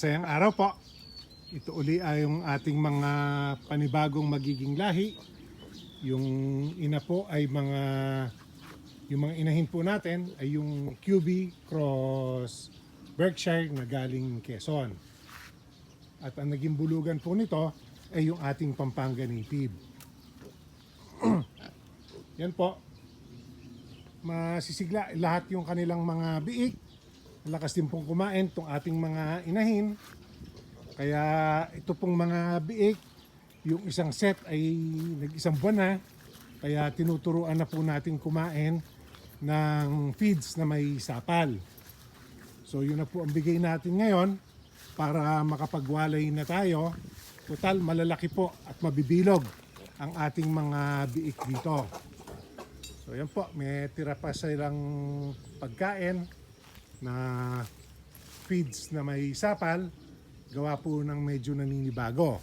Masayang araw po. Ito uli ay yung ating mga panibagong magiging lahi. Yung ina po ay mga yung mga inahin po natin ay yung QB cross Berkshire na galing Quezon. At ang naging bulugan po nito ay yung ating Pampanga native. Yan po. Masisigla lahat yung kanilang mga biik. Malakas din pong kumain itong ating mga inahin. Kaya ito pong mga biik, yung isang set ay nag-isang buwan na. Kaya tinuturuan na po natin kumain ng feeds na may sapal. So yun na po ang bigay natin ngayon para makapagwalay na tayo. Total malalaki po at mabibilog ang ating mga biik dito. So yan po, may tira pa silang pagkain na feeds na may sapal, gawa po ng medyo naninibago.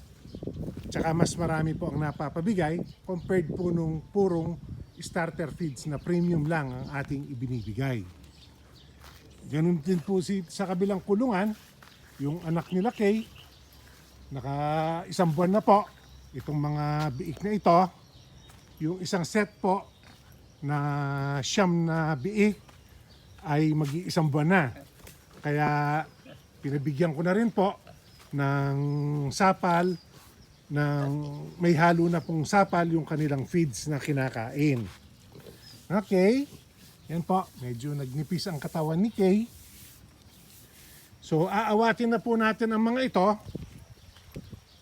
Tsaka mas marami po ang napapabigay compared po nung purong starter feeds na premium lang ang ating ibinibigay. Ganun din po si, sa kabilang kulungan, yung anak nila Kay, naka isang buwan na po, itong mga biik na ito, yung isang set po na siyam na biik ay mag-iisang buwan na. Kaya pinabigyan ko na rin po ng sapal, ng may halo na pong sapal yung kanilang feeds na kinakain. Okay. Yan po, medyo nagnipis ang katawan ni Kay. So aawatin na po natin ang mga ito.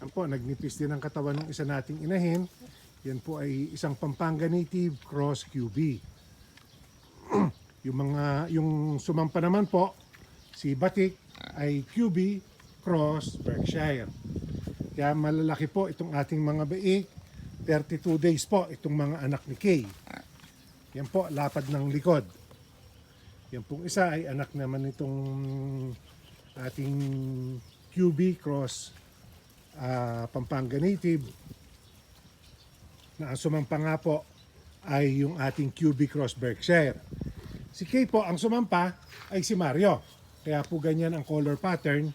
Yan po, nagnipis din ang katawan ng isa nating inahin. Yan po ay isang Pampanga Native Cross QB. Yung mga yung sumampa naman po si Batik ay QB Cross Berkshire. Kaya malalaki po itong ating mga biik. 32 days po itong mga anak ni Kay. Yan po, lapad ng likod. Yan pong isa ay anak naman itong ating QB Cross ah, Pampanga Native na ang sumampa nga po ay yung ating QB Cross Berkshire. Si Kay ang sumampa ay si Mario. Kaya po ganyan ang color pattern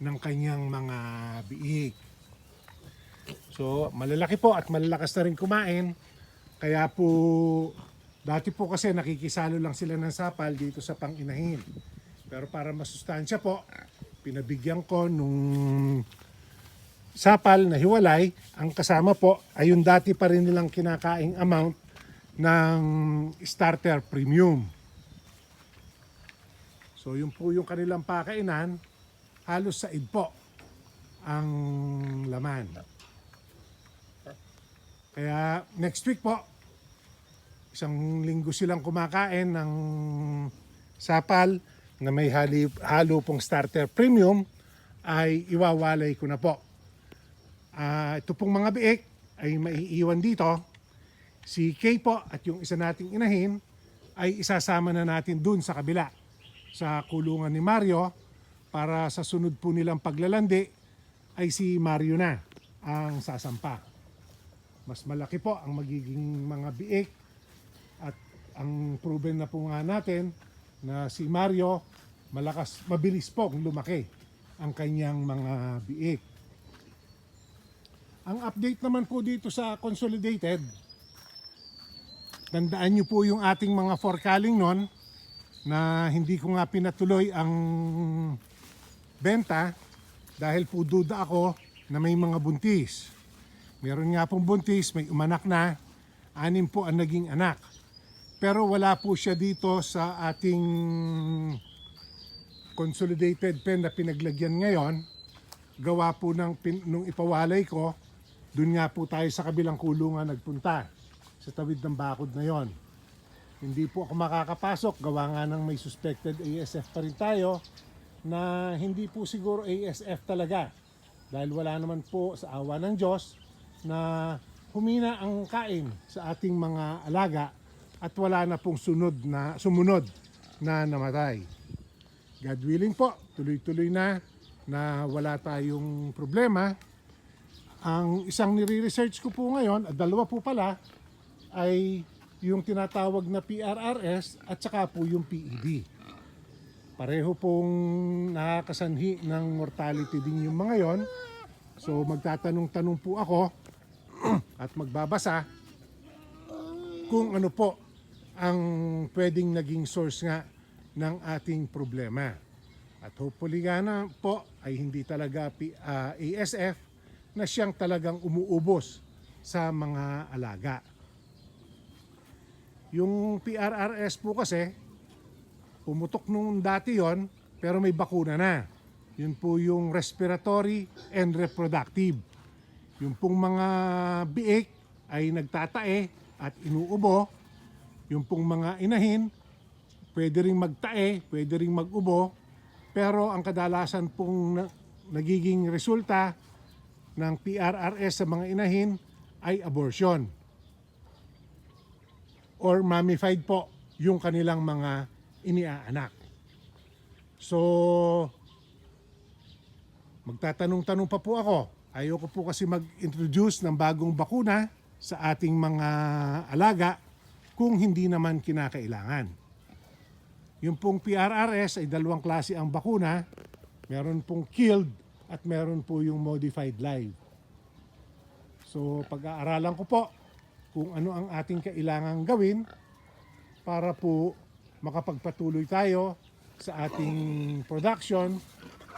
ng kanyang mga biik. So, malalaki po at malalakas na rin kumain. Kaya po, dati po kasi nakikisalo lang sila ng sapal dito sa panginahin. Pero para masustansya po, pinabigyan ko nung sapal na hiwalay, ang kasama po ay yung dati pa rin nilang kinakaing amount ng starter premium. So yun po yung kanilang pakainan, halos sa po ang laman. Kaya next week po, isang linggo silang kumakain ng sapal na may hali, halo pong starter premium ay iwawalay ko na po. Ah, ito pong mga biik ay maiiwan dito. Si Kay po at yung isa nating inahin ay isasama na natin dun sa kabila sa kulungan ni Mario para sa sunod po nilang paglalandi ay si Mario na ang sasampa. Mas malaki po ang magiging mga biik at ang proven na po nga natin na si Mario malakas, mabilis po lumaki ang kanyang mga biik. Ang update naman po dito sa Consolidated, tandaan nyo po yung ating mga forecaling nun na hindi ko nga pinatuloy ang benta dahil po duda ako na may mga buntis. Meron nga pong buntis, may umanak na, anim po ang naging anak. Pero wala po siya dito sa ating consolidated pen na pinaglagyan ngayon. Gawa po ng pin, nung ipawalay ko, dun nga po tayo sa kabilang kulungan nagpunta sa tawid ng bakod na yon. Hindi po ako makakapasok, gawa nga ng may suspected ASF pa rin tayo na hindi po siguro ASF talaga. Dahil wala naman po sa awa ng Diyos na humina ang kain sa ating mga alaga at wala na pong sunod na, sumunod na namatay. God willing po, tuloy-tuloy na na wala tayong problema. Ang isang nire-research ko po ngayon, at dalawa po pala, ay yung tinatawag na PRRS at saka po yung PED. Pareho pong nakakasanhi ng mortality din yung mga yon. So magtatanong-tanong po ako at magbabasa kung ano po ang pwedeng naging source nga ng ating problema. At hopefully nga na po ay hindi talaga P- ah, ASF na siyang talagang umuubos sa mga alaga. Yung PRRS po kasi, pumutok nung dati yon pero may bakuna na. Yun po yung respiratory and reproductive. Yung pong mga biik ay nagtatae at inuubo. Yung pong mga inahin, pwede ring magtae, pwede ring magubo. Pero ang kadalasan pong na- nagiging resulta ng PRRS sa mga inahin ay abortion or mummified po yung kanilang mga iniaanak. So, magtatanong-tanong pa po ako. Ayoko po kasi mag-introduce ng bagong bakuna sa ating mga alaga kung hindi naman kinakailangan. Yung pong PRRS ay dalawang klase ang bakuna. Meron pong killed at meron po yung modified live. So pag-aaralan ko po kung ano ang ating kailangang gawin para po makapagpatuloy tayo sa ating production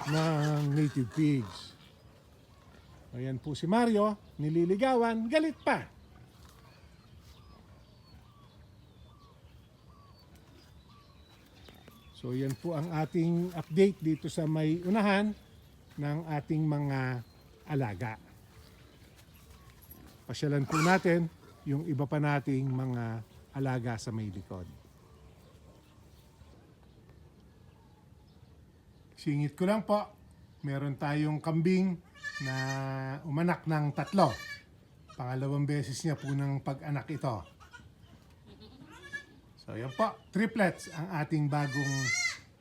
ng native pigs. Ayan po si Mario, nililigawan, galit pa. So yan po ang ating update dito sa may unahan ng ating mga alaga. Pasyalan po natin yung iba pa nating mga alaga sa may likod. Singit ko lang po, meron tayong kambing na umanak ng tatlo. Pangalawang beses niya po ng pag-anak ito. So yan po, triplets ang ating bagong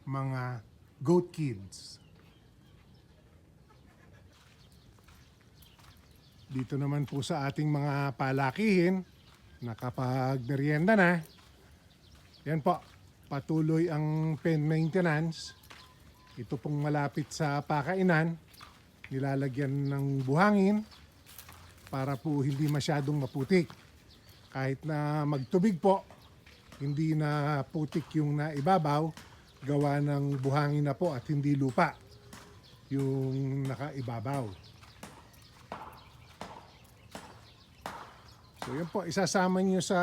mga goat kids. Dito naman po sa ating mga palakihin, nakapag merienda na. Yan po, patuloy ang pen maintenance. Ito pong malapit sa pakainan, nilalagyan ng buhangin para po hindi masyadong maputik. Kahit na magtubig po, hindi na putik yung naibabaw, gawa ng buhangin na po at hindi lupa yung nakaibabaw. So yan po, isasama nyo sa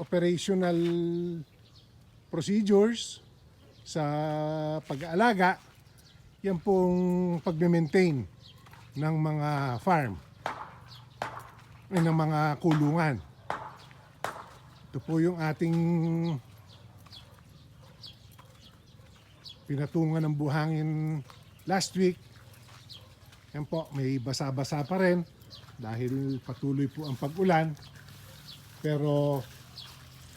operational procedures sa pag-aalaga, yan pong pag-maintain ng mga farm, ay, ng mga kulungan. Ito po yung ating pinatungan ng buhangin last week. Yan po, may basa-basa pa rin dahil patuloy po ang pag-ulan. Pero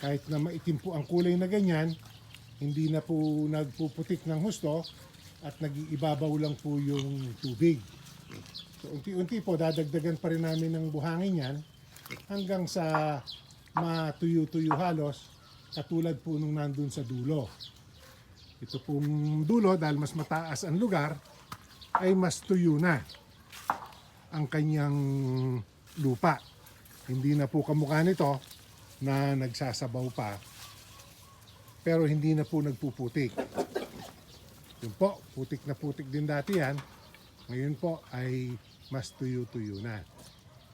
kahit na maitim po ang kulay na ganyan, hindi na po nagpuputik ng husto at nag-iibabaw lang po yung tubig. So unti-unti po dadagdagan pa rin namin ng buhangin yan hanggang sa matuyo-tuyo halos katulad po nung nandun sa dulo. Ito pong dulo dahil mas mataas ang lugar ay mas tuyo na ang kanyang lupa. Hindi na po kamukha nito na nagsasabaw pa pero hindi na po nagpuputik. Yun po, putik na putik din dati yan. Ngayon po ay mas tuyo-tuyo na.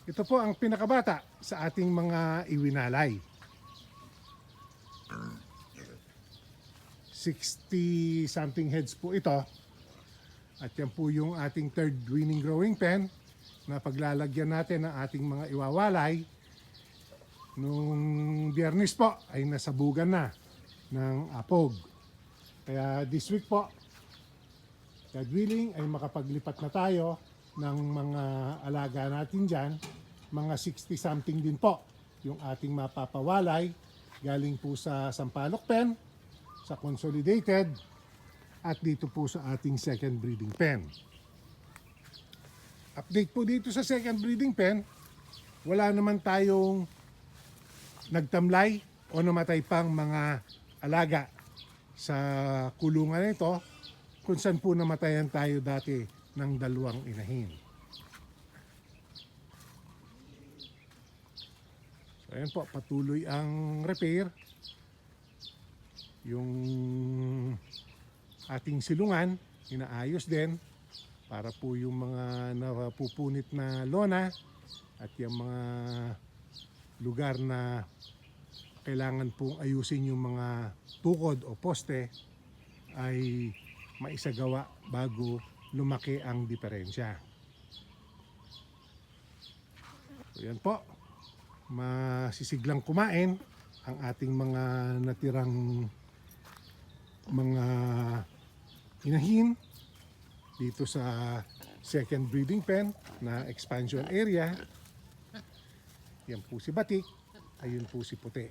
Ito po ang pinakabata sa ating mga iwinalay. 60 something heads po ito. At yan po yung ating third winning growing pen na paglalagyan natin ng ating mga iwawalay. Nung biyernes po ay nasabugan na ng apog. Kaya this week po, God willing ay makapaglipat na tayo ng mga alaga natin dyan. Mga 60 something din po yung ating mapapawalay galing po sa Sampaloc Pen, sa Consolidated, at dito po sa ating second breeding pen. Update po dito sa second breeding pen, wala naman tayong nagtamlay o namatay pang mga alaga sa kulungan na ito kung saan po namatayan tayo dati ng dalawang inahin. So ayan po, patuloy ang repair. Yung ating silungan, inaayos din para po yung mga napupunit na lona at yung mga lugar na kailangan pong ayusin yung mga tukod o poste ay maisagawa bago lumaki ang diferensya. So yan po, masisiglang kumain ang ating mga natirang mga inahin dito sa second breeding pen na expansion area. Yan po si Batik, ayun po si Puti.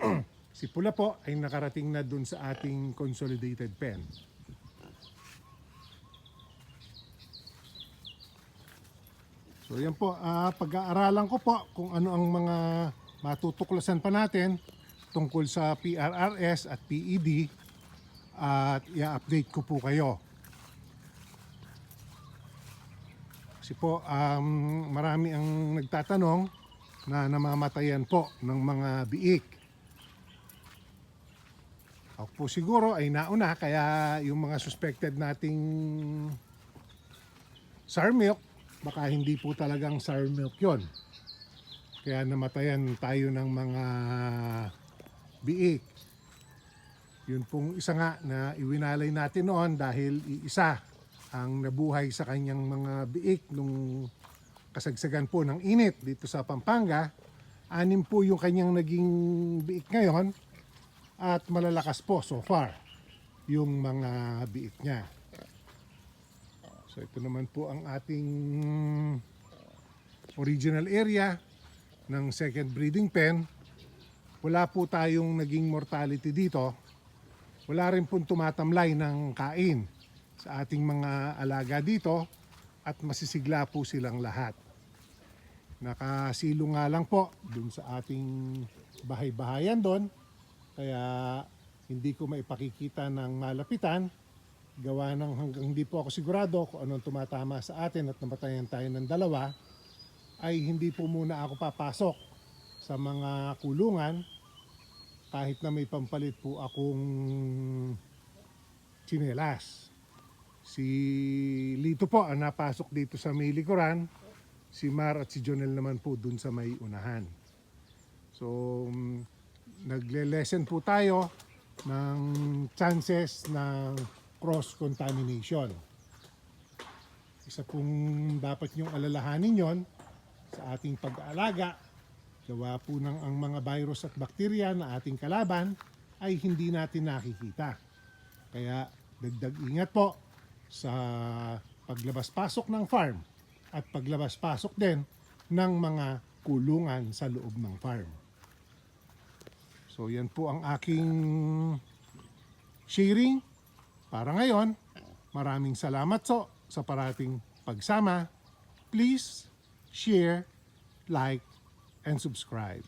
si Pula po ay nakarating na dun sa ating consolidated pen. So yan po, ah, pag-aaralan ko po kung ano ang mga matutuklasan pa natin tungkol sa PRRS at PED at i-update ko po kayo. Kasi po, um, marami ang nagtatanong na namamatayan po ng mga biik. Ako po siguro ay nauna kaya yung mga suspected nating sour milk, baka hindi po talagang sour milk yon. Kaya namatayan tayo ng mga biik. Yun pong isa nga na iwinalay natin noon dahil iisa ang nabuhay sa kanyang mga biik nung kasagsagan po ng init dito sa Pampanga. Anim po yung kanyang naging biik ngayon at malalakas po so far yung mga biik niya. So ito naman po ang ating original area ng second breeding pen. Wala po tayong naging mortality dito. Wala rin pong tumatamlay ng kain sa ating mga alaga dito at masisigla po silang lahat. Nakasilo nga lang po dun sa ating bahay-bahayan doon. Kaya hindi ko maipakikita ng malapitan. Gawa ng hanggang hindi po ako sigurado kung anong tumatama sa atin at namatayan tayo ng dalawa ay hindi po muna ako papasok sa mga kulungan kahit na may pampalit po akong chinelas. Si Lito po ang napasok dito sa may likuran. Si Mar at si Jonel naman po dun sa may unahan. So, mm, nagle-lesson po tayo ng chances ng cross-contamination. Isa pong dapat niyong alalahanin yon sa ating pag-aalaga. Gawa po ng ang mga virus at bakterya na ating kalaban ay hindi natin nakikita. Kaya dagdag ingat po sa paglabas-pasok ng farm at paglabas-pasok din ng mga kulungan sa loob ng farm. So yan po ang aking sharing para ngayon. Maraming salamat so sa parating pagsama. Please share, like, and subscribe.